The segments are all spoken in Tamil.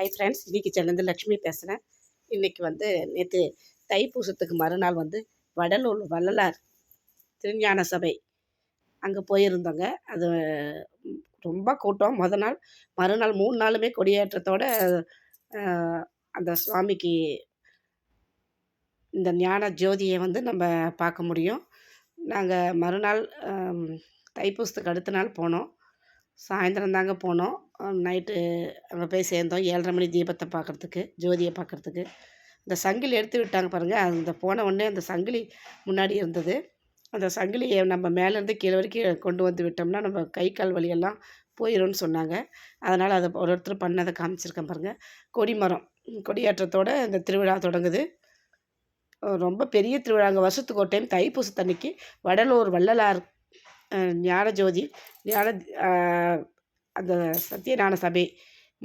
ஹாய் ஃப்ரெண்ட்ஸ் இன்னைக்கு சென்னிருந்து லக்ஷ்மி பேசுகிறேன் இன்றைக்கி வந்து நேற்று தைப்பூசத்துக்கு மறுநாள் வந்து வடலூர் வள்ளலார் திருஞான சபை. அங்கே போயிருந்தோங்க. அது ரொம்ப கூட்டம். முத நாள் மறுநாள் மூணு நாளுமே கொடியேற்றத்தோட அந்த சுவாமிக்கு இந்த ஞான ஜோதியை வந்து நம்ம பார்க்க முடியும். நாங்கள் மறுநாள் தைப்பூசத்துக்கு அடுத்த நாள் போனோம். சாயந்தரம் தாங்க போனோம். நைட்டு அங்கே போய் சேர்ந்தோம். ஏழரை மணி தீபத்தை பார்க்குறதுக்கு ஜோதியை பார்க்குறதுக்கு இந்த சங்கிலி எடுத்து விட்டாங்க பாருங்கள் அந்த போன உடனே அந்த சங்கிலி முன்னாடி இருந்தது. அந்த சங்கிலியை நம்ம மேலேருந்து கீழே வரைக்கும் கொண்டு வந்து விட்டோம்னா நம்ம கை கால் வலியெல்லாம் போயிடும்னு சொன்னாங்க. அதனால் அதை ஒரு ஒருத்தர் பண்ணதை காமிச்சிருக்கேன் பாருங்கள் கொடிமரம் கொடியேற்றத்தோடு இந்த திருவிழா தொடங்குது. ரொம்ப பெரிய திருவிழாங்க வருஷத்துக்கு ஒரு டைம் தைப்பூசத்தன்னைக்கு வடலூர் வள்ளலார் ஞான ஞானஜோதி ஞான அந்த சத்யஞான சபை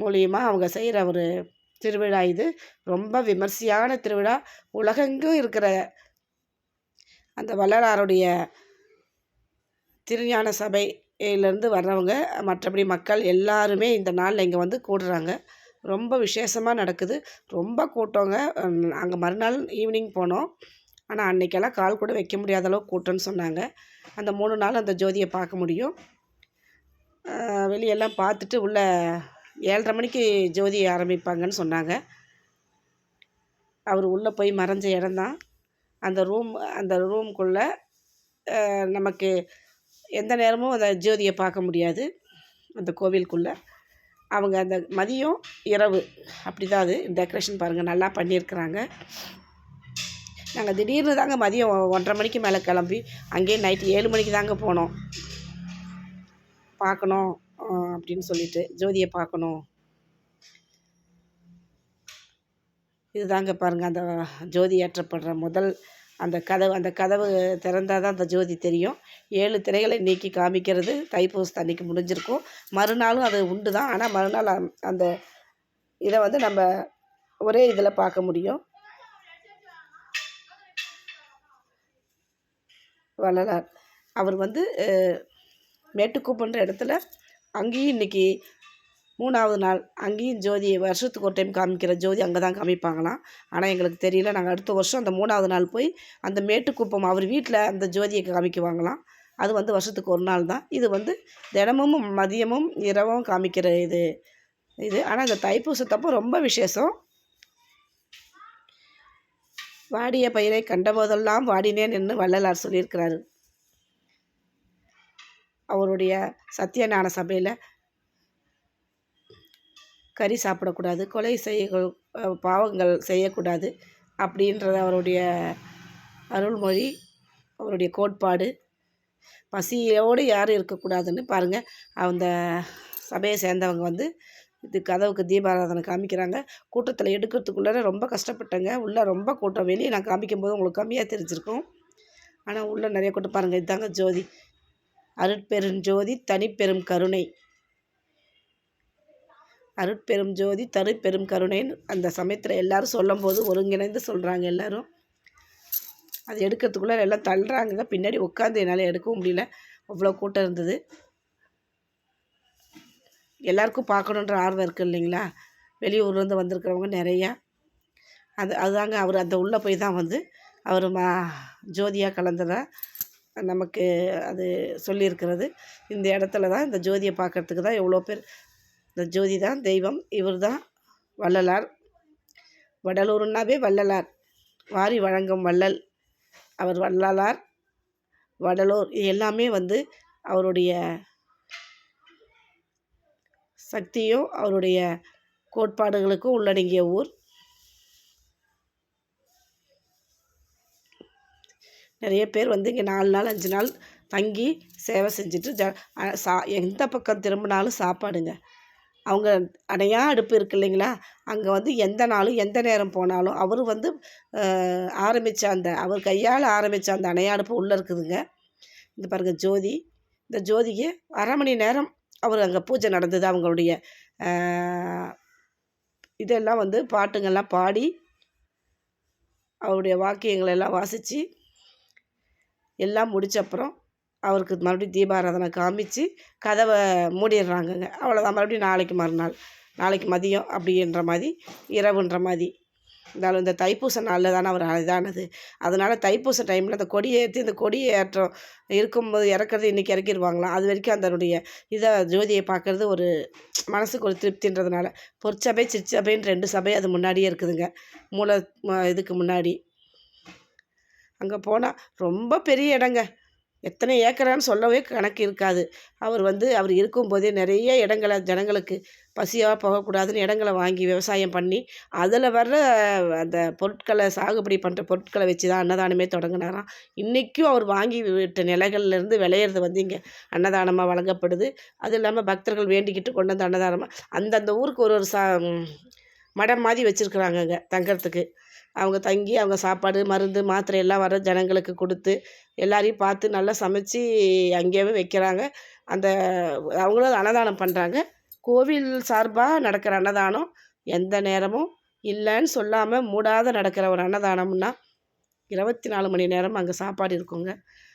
மூலியமாக அவங்க செய்கிற ஒரு திருவிழா இது. ரொம்ப விமர்சையான திருவிழா. உலகெங்கும் இருக்கிற அந்த வள்ளலாருடைய திருஞான சபையிலேருந்து வர்றவங்க மற்றபடி மக்கள் எல்லாருமே இந்த நாளில் இங்கே வந்து கூடுறாங்க. ரொம்ப விசேஷமாக நடக்குது. ரொம்ப கூட்டங்க. அங்கே மறுநாள் ஈவினிங் போனோம். ஆனால் அன்னைக்கெல்லாம் கால் கூட வைக்க முடியாத அளவுக்கு கூட்டம்னு சொன்னாங்க. அந்த மூணு நாள் அந்த ஜோதியை பார்க்க முடியும். வெளியெல்லாம் பார்த்துட்டு உள்ளே ஏழரை மணிக்கு ஜோதி ஆரம்பிப்பாங்கன்னு சொன்னாங்க. அவர் உள்ளே போய் மறைஞ்ச இடம்தான். அந்த ரூம் அந்த ரூம்குள்ளே நமக்கு எந்த நேரமும் அந்த ஜோதியை பார்க்க முடியாது. அந்த கோவிலுக்குள்ளே அவங்க அந்த மதியம் இரவு அப்படி தான் அது. டெக்கரேஷன் பாருங்கள் நல்லா பண்ணியிருக்கிறாங்க. நாங்கள் திடீர்னு தாங்க மதியம் ஒன்றரை மணிக்கு மேலே கிளம்பி அங்கேயே நைட்டு ஏழு மணிக்கு தாங்க போனோம். பார்க்கணும் அப்படின்னு சொல்லிட்டு ஜோதியை பார்க்கணும். இதுதாங்க பாருங்கள் அந்த ஜோதி ஏற்றப்படுற முதல் அந்த கதவு அந்த கதவு திறந்தால் தான் அந்த ஜோதி தெரியும். ஏழு திரைகளை நீக்கி காமிக்கிறது தைப்பூசத்து அன்னைக்கு முடிஞ்சிருக்கும். மறுநாளும் அது உண்டு தான். ஆனால் மறுநாள் அந்த- இதை வந்து நம்ம ஒரே இதில் பார்க்க முடியும். வள்ளலார். அவர் வந்து மேட்டுக்குப்பன்ற இடத்துல அங்கேயும் இன்றைக்கி மூணாவது நாள் அங்கேயும் ஜோதி வருஷத்துக்கு ஒரு டைம் காமிக்கிற ஜோதி அங்கே தான் காமிப்பாங்களாம். ஆனால் எங்களுக்கு தெரியல. நாங்கள் அடுத்த வருஷம் அந்த மூணாவது நாள் போய் அந்த மேட்டுக்குப்பம் அவர் வீட்டில் அந்த ஜோதியை காமிக்குவாங்களாம். அது வந்து வருஷத்துக்கு ஒரு நாள் தான். இது வந்து தினமும் மதியமும் இரவும் காமிக்கிற இது. இது. ஆனால் இந்த தைப்பூசத்தப்போ ரொம்ப விசேஷம். வாடிய பயிரை கண்டபோதெல்லாம் வாடினேன் என்று வள்ளலார் சொல்லியிருக்கிறாரு. அவருடைய சத்தியநாத சபையில் கறி சாப்பிடக்கூடாது கொலை செய்ய பாவங்கள் செய்யக்கூடாது அப்படின்றது அவருடைய அருள்மொழி அவருடைய கோட்பாடு. பசியோடு யாரும் இருக்கக்கூடாதுன்னு பாருங்கள் அந்த சபையை சேர்ந்தவங்க வந்து இது கதவுக்கு தீபாராதனை காமிக்கிறாங்க. கூட்டத்தில் எடுக்கிறதுக்குள்ளே ரொம்ப கஷ்டப்பட்டேங்க. உள்ளே ரொம்ப கூட்டம். வெளியே நான் காமிக்கும்போது உங்களுக்கு கம்மியாக தெரிஞ்சிருக்கும். ஆனால் உள்ளே நிறைய கூட்டம். பாருங்கள் இதுதாங்க ஜோதி. அருட்பெரும் ஜோதி தனிப்பெரும் கருணை. அருட்பெரும் ஜோதி தருப்பெரும் கருணைன்னு அந்த சமயத்தில் எல்லாரும் சொல்லும்போது ஒருங்கிணைந்து சொல்கிறாங்க எல்லாரும். அது எடுக்கிறதுக்குள்ளே எல்லாம் தள்ளுறாங்க. பின்னாடி உட்காந்து என்னால் எடுக்கவும் முடியல. அவ்வளோ கூட்டம் இருந்தது. எல்லாருக்கும் பார்க்கணுன்ற ஆர்வம் இருக்குது இல்லைங்களா? வெளியூர்லேருந்து வந்திருக்கிறவங்க நிறையா. அது அதுதாங்க அவர் அந்த உள்ளே போய் தான் வந்து அவர் மா ஜோதியாக கலந்ததாக நமக்கு அது சொல்லியிருக்கிறது. இந்த இடத்துல தான் இந்த ஜோதியை பார்க்கறதுக்கு தான் எவ்வளோ பேர் இந்த ஜோதி தான் தெய்வம் இவர் தான் வள்ளலார். வடலூர்னாவே வள்ளலார். வாரி வழங்கும் வள்ளல். அவர் வள்ளலார் வடலூர் இது எல்லாமே வந்து அவருடைய சக்தியும் அவருடைய கோட்பாடுகளுக்கும் உள்ளடங்கிய ஊர். நிறைய பேர் வந்து இங்கே நாலு நாள் அஞ்சு நாள் தங்கி சேவை செஞ்சுட்டு ஜ சா எந்த பக்கம் திரும்பினாலும் சாப்பாடுங்க. அவங்க அணையா அடுப்பு இருக்கு இல்லைங்களா? அங்கே வந்து எந்த நாளும் எந்த நேரம் போனாலும் அவர் வந்து ஆரம்பித்த அந்த அவர் கையால் ஆரம்பித்த அந்த அணையா அடுப்பு உள்ளே இருக்குதுங்க. இந்த பாருங்க ஜோதி. இந்த ஜோதிக்கு அரை மணி நேரம் அவர் அங்கே பூஜை நடந்தது அவங்களுடைய இதெல்லாம் வந்து பாட்டுங்கள்லாம் பாடி அவருடைய வாக்கியங்களை எல்லாம் வாசித்து எல்லாம் முடிச்ச அப்புறம் அவருக்கு மறுபடியும் தீபாராதனை காமிச்சு கதவை மூடிடுறாங்கங்க. அவ்வளோதான் மறுபடியும் நாளைக்கு மறுநாள். நாளைக்கு மதியம் அப்படின்ற மாதிரி இரவுன்ற மாதிரி. இருந்தாலும் இந்த தைப்பூச நாளில் தானே அவர் இதானது. அதனால் தைப்பூச டைமில் அந்த கொடியை ஏற்றி அந்த கொடியை ஏற்றம் இருக்கும்போது இறக்குறது இன்றைக்கி இறக்கிடுவாங்களாம். அது வரைக்கும் அதனுடைய இதை ஜோதியை பார்க்குறது ஒரு மனசுக்கு ஒரு திருப்தின்றதுனால பொற்சபை சிற்சபைன்னு ரெண்டு சபை அது முன்னாடியே இருக்குதுங்க. மூல இதுக்கு முன்னாடி. அங்கே போனால் ரொம்ப பெரிய இடங்க. எத்தனை ஏக்கரான்னு சொல்லவே கணக்கு இருக்காது. அவர் வந்து அவர் இருக்கும்போதே நிறைய இடங்களை ஜனங்களுக்கு பசியாக போகக்கூடாதுன்னு இடங்களை வாங்கி விவசாயம் பண்ணி அதில் வர்ற அந்த பொருட்களை சாகுபடி பண்ணுற பொருட்களை வச்சு தான் அன்னதானமே தொடங்கினாராம். இன்றைக்கும் அவர் வாங்கி விட்ட நிலைகள்லேருந்து விளையிறது வந்து இங்கே அன்னதானமாக வழங்கப்படுது. அது இல்லாமல் பக்தர்கள் வேண்டிக்கிட்டு கொண்டு வந்து அன்னதானமாக அந்தந்த ஊருக்கு ஒரு ஒரு சா மடம் மாதிரி வச்சுருக்குறாங்கங்க தங்கிறதுக்கு. அவங்க தங்கி அவங்க சாப்பாடு மருந்து மாத்திரை எல்லாம் வர ஜனங்களுக்கு கொடுத்து எல்லாரையும் பார்த்து நல்லா சமைச்சி அங்கேயே வைக்கிறாங்க. அந்த அவங்களும் அன்னதானம் பண்ணுறாங்க கோவில் சார்பாக நடக்கிற அன்னதானம் எந்த நேரமும் இல்லைன்னு சொல்லாமல் மூடாத நடக்கிற ஒரு அன்னதானம்னா இருபத்தி நாலு மணி நேரம் அங்கே சாப்பாடு இருக்குங்க.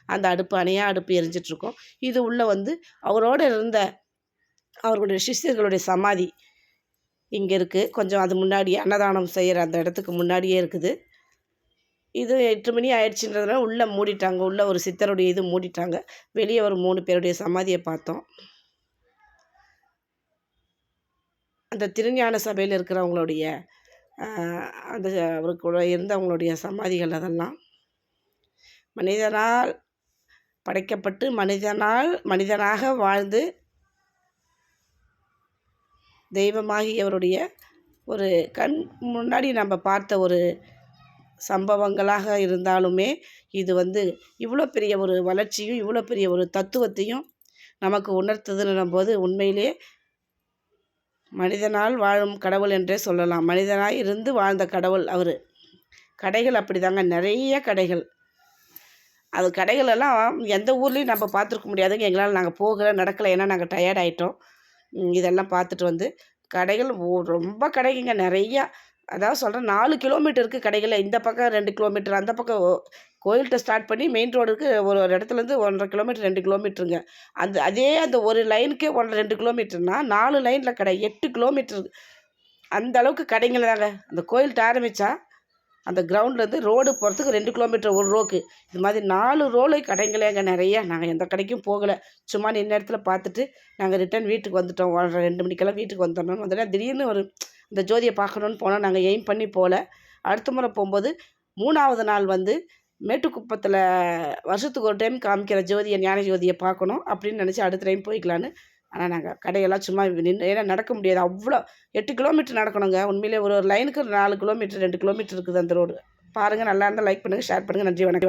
அந்த அடுப்பு அணையாக அடுப்பு எரிஞ்சிட்ருக்கோம் இது உள்ளே வந்து அவரோடு இருந்த அவர்களுடைய சிஷ்யர்களுடைய சமாதி இங்கே இருக்குது கொஞ்சம் அது முன்னாடியே அன்னதானம் செய்கிற அந்த இடத்துக்கு முன்னாடியே இருக்குது. இது எட்டு மணி ஆயிடுச்சுன்றதுனால உள்ளே மூடிட்டாங்க. உள்ளே ஒரு சித்தருடைய இது மூடிட்டாங்க. வெளியே ஒரு மூணு பேருடைய சமாதியை பார்த்தோம். அந்த திருஞான சபையில் இருக்கிறவங்களுடைய அந்த அவருக்கு இருந்தவங்களுடைய சமாதிகள் அதெல்லாம். மனிதனால் படைக்கப்பட்டு மனிதனால் மனிதனாக வாழ்ந்து தெய்வமாகியவருடைய ஒரு கண் முன்னாடி நம்ம பார்த்த ஒரு சம்பவங்களாக இருந்தாலுமே இது வந்து இவ்வளோ பெரிய ஒரு வளர்ச்சியும் இவ்வளோ பெரிய ஒரு தத்துவத்தையும் நமக்கு உணர்த்துதுன்னும் போது உண்மையிலே மனிதனால் வாழும் கடவுள் என்றே சொல்லலாம். மனிதனாக இருந்து வாழ்ந்த கடவுள் அவர். கடைகள் அப்படி தாங்க நிறைய கடைகள். அது கடைகளெல்லாம் எந்த ஊர்லேயும் நம்ம பார்த்துருக்க முடியாதுங்க. எங்களால் நாங்கள் போகலை நடக்கலை ஏன்னா நாங்கள் டயர்ட் ஆகிட்டோம் இதெல்லாம் பார்த்துட்டு வந்து கடைகள் ரொம்ப கடைங்க நிறையா அதாவது சொல்கிறேன் நாலு கிலோமீட்டருக்கு கடைகளில். இந்த பக்கம் ரெண்டு கிலோமீட்டர் அந்த பக்கம் கோயில்கிட்ட ஸ்டார்ட் பண்ணி மெயின் ரோடுக்கு ஒரு ஒரு இடத்துலேருந்து ஒன்றரை கிலோமீட்டர் ரெண்டு கிலோமீட்டருங்க. அந்த அதே அந்த ஒரு லைனுக்கே ஒன்றரை ரெண்டு கிலோமீட்டர்னால் நாலு லைனில் கடை எட்டு கிலோமீட்டர். அந்த அளவுக்கு கடைங்கள தாங்க அந்த கோயில்கிட்ட ஆரம்பித்தா அந்த கிரவுண்ட்லேருந்து ரோடு போகிறதுக்கு ரெண்டு கிலோமீட்டர் ஒரு ரோக்கு இது மாதிரி நாலு ரோலு கடைங்களே அங்கே நிறையா. நாங்கள் எந்த கடைக்கும் போகலை. சும்மா நின்ன இடத்துல பார்த்துட்டு நாங்கள் ரிட்டன் வீட்டுக்கு வந்துட்டோம். ரெண்டு மணிக்கெல்லாம் வீட்டுக்கு வந்துடணும்னு. வந்துட்டா திடீர்னு ஒரு இந்த ஜோதியை பார்க்கணுன்னு போனால் நாங்கள் எய்ம் பண்ணி போகல அடுத்த முறை போகும்போது மூணாவது நாள் வந்து மேட்டுக்குப்பத்தில் வருஷத்துக்கு ஒரு டைம் காமிக்கிற ஜோதியை ஞான ஜோதியை பார்க்கணும் அப்படின்னு நினச்சி அடுத்த டைம் போய்க்கலான்னு ஆனால் நாங்கள் கடையெல்லாம் சும்மா நின்று ஏன்னா நடக்க முடியாது. அவ்வளோ எட்டு கிலோமீட்டர் நடக்கணுங்க. உண்மையிலே ஒரு ஒரு லைனுக்கு நாலு கிலோமீட்டர் ரெண்டு கிலோமீட்டர் இருக்குது அந்த ரோடு பாருங்கள் நல்லா இருந்தால் லைக் பண்ணுங்கள் ஷேர் பண்ணுங்கள் நன்றி வணக்கம்.